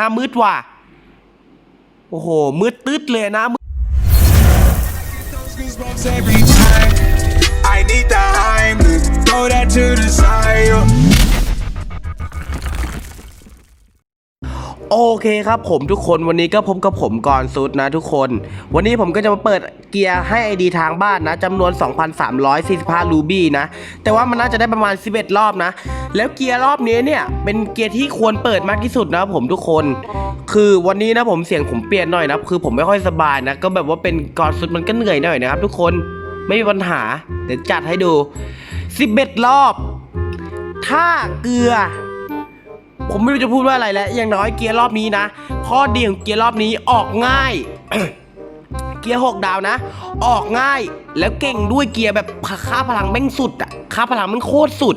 หน้ามืดว่ะ โอ้โห มืดตึ๊ดเลยนะ Those goosebumps every time. I need the Heimlich, throw that to the side. โอเคครับผมทุกคนวันนี้ก็พบกับผมก่อนสุดนะทุกคน วันนี้ผมก็จะมาเปิดเกียร์ให้ไอดีทางบ้านนะจำนวน 2,345 รูบี้นะ แต่ว่ามันน่าจะได้ประมาณ 11 รอบนะ แล้วเกียร์รอบนี้เนี่ย เป็นเกียร์ที่ควรเปิดมากที่สุดนะผมทุกคน คือวันนี้นะผมเสียงผมเปลี่ยนหน่อยนะคือผมไม่ค่อยสบายนะ ก็แบบว่าเป็นก่อนสุดมันก็เหนื่อยหน่อยนะครับทุกคนไม่มีปัญหาเดี๋ยวจัดให้ดู 11 รอบ ถ้าเกลือ ผมไม่รู้จะพูดว่าอะไรแล้วอย่างน้อยเกียร์รอบนี้นะ ข้อดีของเกียร์รอบนี้ออกง่าย เกียร์หกดาวนะ ออกง่ายแล้วเก่งด้วยเกียร์แบบค่าพลังแม่งสุดอะค่าพลังม่งโคตรสุด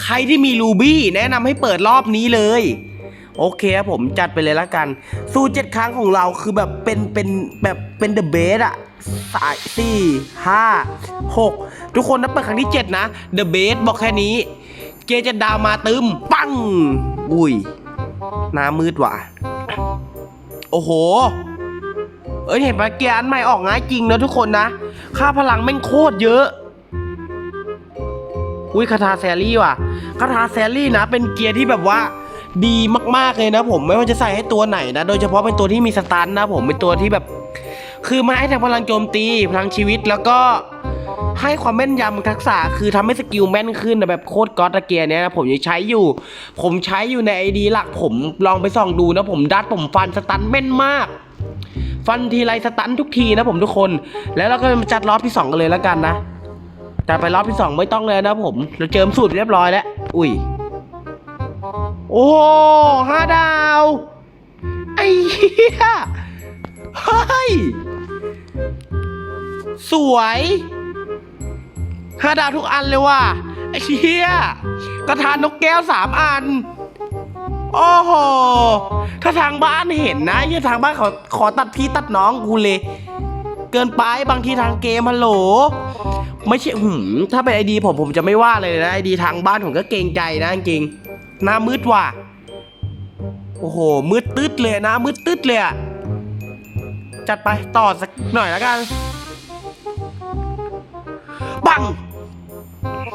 ใครที่มีรูบี้แนะนำให้เปิดรอบนี้เลยโอเคครับผมจัดไปเลยละกัน สู้เจ็ดครั้งของเราคือแบบเป็นเป็นแบบเป็นเดอะเบสอะสายสี่ห้าหกทุกคนนับเปิดครั้งที่เจ็ดนะเดอะเบสบอกแค่นี้ เกจะดาวมาตึมปัง อุ้ยหน้ามืดว่ะ โอ้โห เอ้ยเห็นปะเกียร์อันใหม่ออกง่ายจริงนะทุกคนนะ ค่าพลังแม่งโคตรเยอะ อุ้ยคาถาแซรี่ว่ะคาถาแซรี่นะ เป็นเกียร์ที่แบบว่าดีมากๆเลยนะผมไม่ว่าจะใส่ให้ตัวไหนนะ โดยเฉพาะเป็นตัวที่มีสตันนะผมเป็นตัวที่แบบ คือมาให้ทั้งพลังโจมตีพลังชีวิตแล้วก็ ให้ความแม่นยำทักษะคือทำให้สกิลแม่นขึ้นแบบโคตรก๊อตตะเกียร์เนี้ยนะผมยังใช้อยู่ ผมใช้อยู่ในไอดีหลักผมลองไปส่องดูนะผมดัดผมฟันสตันแม่นมาก ฟันทีไรสตันทุกทีนะผมทุกคน แล้วเราก็มาจัดรอบที่สองกันเลยแล้วกันนะแต่ไปรอบที่สองไม่ต้องเลยนะผม เราเจิมสูตรเรียบร้อยแล้ว อุ้ย โอ้ห้าดาว ไอ้เหี้ย เฮ้ย สวย ห้าดาวทุกอันเลยว่ะไอ้เหี้ยกระทานนกแก้วสามอัน โอ้โห ถ้าทางบ้านเห็นนะยี่ทางบ้านขาขอตัดพี่ตัดน้องกูเลย เกินไปบางทีทางเกมฮัลโหล ไม่ใช่หืมถ้าเป็นไอดีผมผมจะไม่ว่าเลยนะไอดีทางบ้านผมก็เกรงใจนะจริงหน้ามืดว่ะ โอ้โห มืดตึ๊ดเลยนะ มืดตึ๊ดเลยอะจัดไปต่อสักหน่อยแล้วกัน ปัง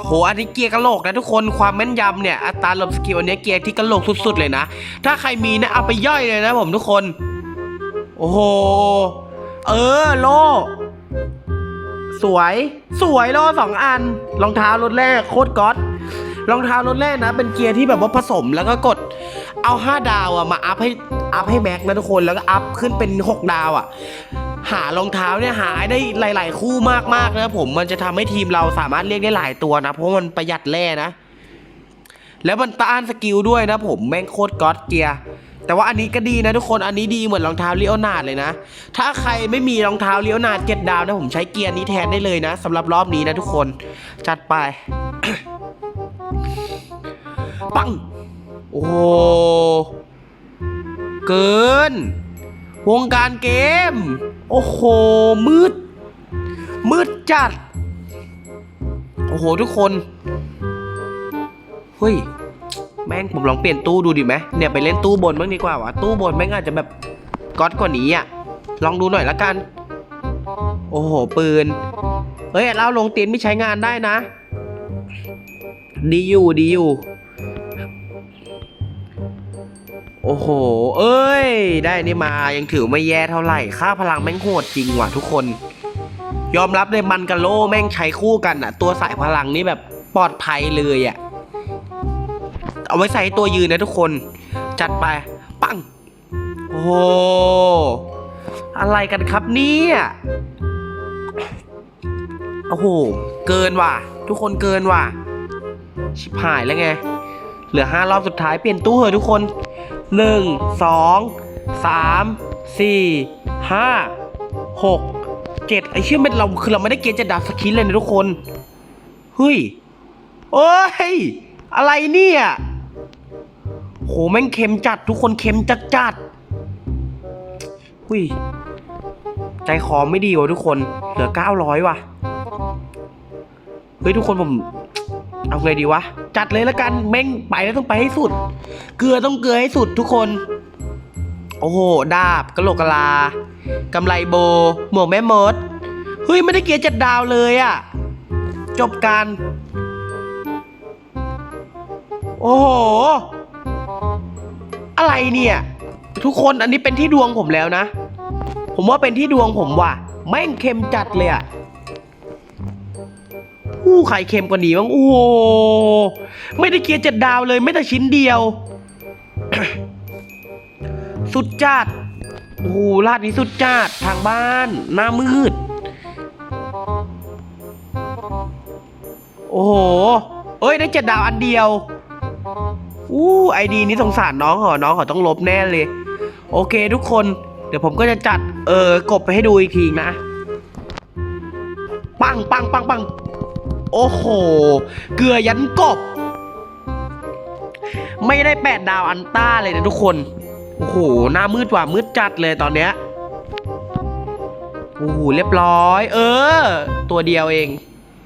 โหอันนี้เกียร์กระโหลกนะทุกคนความแม่นยำเนี่ยอัตราหลบสกิลอันนี้เกียร์ที่กระโหลกสุดๆเลยนะ ถ้าใครมีนะเอาไปย่อยเลยนะผมทุกคน โอ้โห เออโล สวย สวยโลสองอัน รองเท้ารถแรกโคตรก๊อตรองเท้ารถแรกนะ เป็นเกียร์ที่แบบว่าผสมแล้วก็กดเอา 5 ดาวอะมาอัพให้อัพให้แม็กนะทุกคนแล้วก็อัพขึ้นเป็น 6 ดาวอะ หารองเท้าเนี่ยหาได้หลาย ๆ คู่มากๆนะผมมันจะทำให้ทีมเราสามารถเรียกได้หลายตัวนะ เพราะมันประหยัดแร่นะ แล้วมันต้านสกิลด้วยนะผมแม่งโคตรก๊อตเกียร์แต่ว่าอันนี้ก็ดีนะทุกคนอันนี้ดีเหมือนรองเท้าเลียวนาดเลยนะ ถ้าใครไม่มีรองเท้าเลียวนาดเจ็ดดาวนะผมใช้เกียร์นี้แทนได้เลยนะสำหรับรอบนี้นะทุกคนจัดไป ปัง โอ้เกิน วงการเกม โอ้โห มืด มืดจัด โอ้โห ทุกคน เฮ้ย แม่งผมลองเปลี่ยนตู้ดูดิไหมเนี่ยไปเล่นตู้บนบ้างดีกว่าวะตู้บนแม่งอาจจะแบบก๊อตกว่านี้อะ ลองดูหน่อยละกัน โอ้โห ปืน เฮ้ยเราลงเตียนไม่ใช้งานได้นะ ดีอยู่ดีอยู่ โอ้โห เอ้ย ได้นี่มายังถือไม่แย่เท่าไหร่ ค่าพลังแม่งโหดจริงว่ะทุกคน ยอมรับเลยมันกับโลแม่งใช้คู่กันอะตัวสายพลังนี่แบบปลอดภัยเลยอะเอาไว้ใส่ตัวยืนนะทุกคน จัดไป ปัง โอ้โหอะไรกันครับเนี่ยโอ้โห เกินว่ะ ทุกคนเกินว่ะ ชิบหายแล้วไง เหลือห้ารอบสุดท้ายเปลี่ยนตู้เหอะทุกคน หนึ่งสองสามสี่ห้าหกเจ็ดไอเชื่อเม็ดเราคือเราไม่ได้เกณฑ์จะดับสกินเลยนะทุกคนเฮ้ยโอ้ยอะไรเนี่ยโหแม่งเค็มจัดทุกคนเค็มจัดจัดหุยใจคอไม่ดีว่ะทุกคน เหลือเก้าร้อยว่ะ เฮ้ย ทุกคนผม เอาไงดีวะ จัดเลยละกันแม่งไปแล้วต้องไปให้สุด เกลือต้องเกลือให้สุดทุกคน โอ้โห ดาบกะโหลกกะลากำไรโบ หมวกแม่มด เฮ้ย ไม่ได้เกียร์จ็ดดาวเลยอะจบการ โอ้โห อะไรเนี่ย ทุกคนอันนี้เป็นที่ดวงผมแล้วนะ ผมว่าเป็นที่ดวงผมว่ะ แม่งเค็มจัดเลยอะ อู้ไข่เค็มกว่านี้มั้งโอ้โหไม่ได้เกียร์เจ็ดดาวเลยไม่แต่ชิ้นเดียว สุดจัดโอ้โหลาดนี้สุดจัดทางบ้าน หน้ามืด โอ้โห เอ้ยได้เจ็ดดาวอันเดียวอู้ไอดีนี้สงสารน้องเหรอน้องเขาต้องลบแน่เลย โอเคทุกคน เดี๋ยวผมก็จะจัด เออกบไปให้ดูอีกทีนะ ปังปังปังปัง โอ้โห เกลือยันกบ ไม่ได้แปดดาวอันต้าเลยนะทุกคน โอ้โห หน้ามืดว่ะมืดจัดเลยตอนเนี้ย โอ้โห เรียบร้อย เออ ตัวเดียวเอง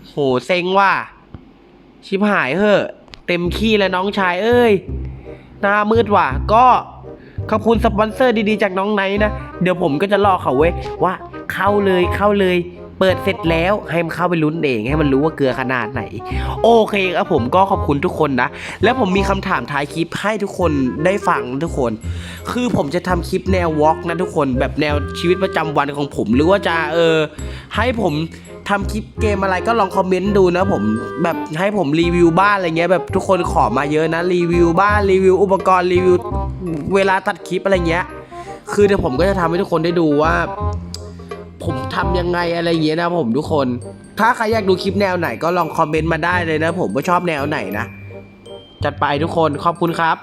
โห เซ็งว่ะ ชิบหายเหอะ เต็มขี้แล้วน้องชายเอ้ย หน้ามืดว่ะ ก็ขอบคุณสปอนเซอร์ดีๆจากน้องไนท์นะ เดี๋ยวผมก็จะลอเขาเว้ยว่าเข้าเลยเข้าเลย เปิดเสร็จแล้วให้มันเข้าไปลุ้นเองให้มันรู้ว่าเกลือขนาดไหน โอเคครับผมก็ขอบคุณทุกคนนะ แล้วผมมีคำถามท้ายคลิปให้ทุกคนได้ฟังทุกคน คือผมจะทำคลิปแนววอล์กนะทุกคนแบบแนวชีวิตประจำวันของผม หรือว่าจะเออให้ผมทำคลิปเกมอะไรก็ลองคอมเมนต์ดูนะผมแบบให้ผมรีวิวบ้านอะไรเงี้ยแบบทุกคนขอมาเยอะนะรีวิวบ้านรีวิวอุปกรณ์รีวิวเวลาตัดคลิปอะไรเงี้ย คือเดี๋ยวผมก็จะทำให้ทุกคนได้ดูว่า ผมทำยังไงอะไรอย่างเงี้ยนะผมทุกคน ถ้าใครอยากดูคลิปแนวไหนก็ลองคอมเมนต์มาได้เลยนะ ผมว่าชอบแนวไหนนะ จัดไปทุกคนขอบคุณครับ